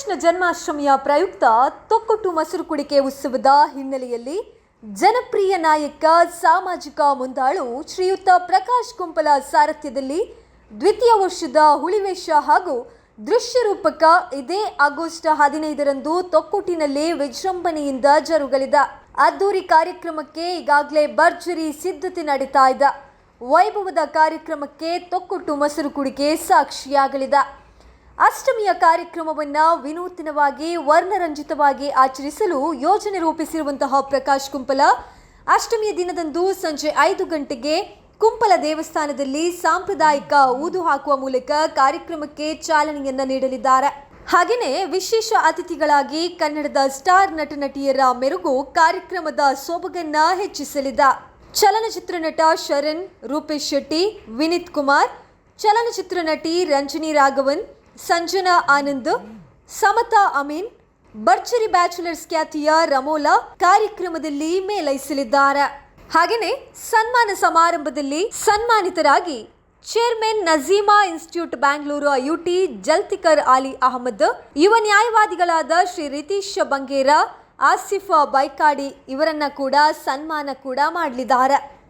ಶ್ರೀಕೃಷ್ಣ ಜನ್ಮಾಷ್ಟಮಿಯ ಪ್ರಯುಕ್ತ ತೊಕ್ಕೊಟ್ಟು ಮೊಸರು ಕುಡಿಕೆ ಉತ್ಸವದ ಹಿನ್ನೆಲೆಯಲ್ಲಿ ಜನಪ್ರಿಯ ನಾಯಕ, ಸಾಮಾಜಿಕ ಮುಂದಾಳು ಶ್ರೀಯುತ ಪ್ರಕಾಶ್ ಕುಂಪಲ ಸಾರಥ್ಯದಲ್ಲಿ ದ್ವಿತೀಯ ವರ್ಷದ ಹುಳಿವೇಷ ಹಾಗೂ ದೃಶ್ಯರೂಪಕ ಇದೇ ಆಗಸ್ಟ್ ಹದಿನೈದರಂದು ತೊಕ್ಕೊಟ್ಟಿನಲ್ಲಿ ವಿಜೃಂಭಣೆಯಿಂದ ಜರುಗಲಿದೆ. ಅದ್ದೂರಿ ಕಾರ್ಯಕ್ರಮಕ್ಕೆ ಈಗಾಗಲೇ ಭರ್ಜರಿ ಸಿದ್ಧತೆ ನಡೀತಾ ಇದೆ. ವೈಭವದ ಕಾರ್ಯಕ್ರಮಕ್ಕೆ ತೊಕ್ಕೊಟ್ಟು ಮೊಸರು ಕುಡಿಕೆ ಸಾಕ್ಷಿಯಾಗಲಿದೆ. ಅಷ್ಟಮಿಯ ಕಾರ್ಯಕ್ರಮವನ್ನು ವಿನೂತನವಾಗಿ, ವರ್ಣರಂಜಿತವಾಗಿ ಆಚರಿಸಲು ಯೋಜನೆ ರೂಪಿಸಿರುವಂತಹ ಪ್ರಕಾಶ್ ಕುಂಪಲ. ಅಷ್ಟಮಿಯ ದಿನದಂದು ಸಂಜೆ ಐದು ಗಂಟೆಗೆ ಕುಂಪಲ ದೇವಸ್ಥಾನದಲ್ಲಿ ಸಾಂಪ್ರದಾಯಿಕ ಊದು ಹಾಕುವ ಮೂಲಕ ಕಾರ್ಯಕ್ರಮಕ್ಕೆ ಚಾಲನೆಯನ್ನು ನೀಡಲಿದ್ದಾರೆ. ಹಾಗೆಯೇ ವಿಶೇಷ ಅತಿಥಿಗಳಾಗಿ ಕನ್ನಡದ ಸ್ಟಾರ್ ನಟ ನಟಿಯರ ಮೆರುಗು ಕಾರ್ಯಕ್ರಮದ ಸೊಬಗನ್ನ ಹೆಚ್ಚಿಸಲಿದೆ. ಚಲನಚಿತ್ರ ನಟ ಶರಣ್, ರೂಪೇಶ್ ಶೆಟ್ಟಿ, ವಿನೀತ್ ಕುಮಾರ್, ಚಲನಚಿತ್ರ ನಟಿ ರಂಜನಿ ರಾಘವನ್ ಸಂಜನಾ ಆನಂದ್, ಸಮತಾ ಅಮೀನ್, ಭರ್ಜರಿ ಬ್ಯಾಚುಲರ್ಸ್ ಖ್ಯಾತಿಯ ರಮೋಲಾ ಕಾರ್ಯಕ್ರಮದಲ್ಲಿ ಮೇಲೈಸಲಿದ್ದಾರೆ. ಹಾಗೆಯೇ ಸನ್ಮಾನ ಸಮಾರಂಭದಲ್ಲಿ ಸನ್ಮಾನಿತರಾಗಿ chairman Nazeema institute Bangalore U T Jaltikar Ali Ahmad, ಯುವ ನ್ಯಾಯವಾದಿಗಳಾದ ಶ್ರೀ ರಿತೀಶ್ ಬಂಗೇರ, ಆಸಿಫ್ ಬೈಕಾಡಿ ಇವರನ್ನ ಕೂಡ ಸನ್ಮಾನ ಕೂಡ ಮಾಡಲಿದ್ದಾರೆ.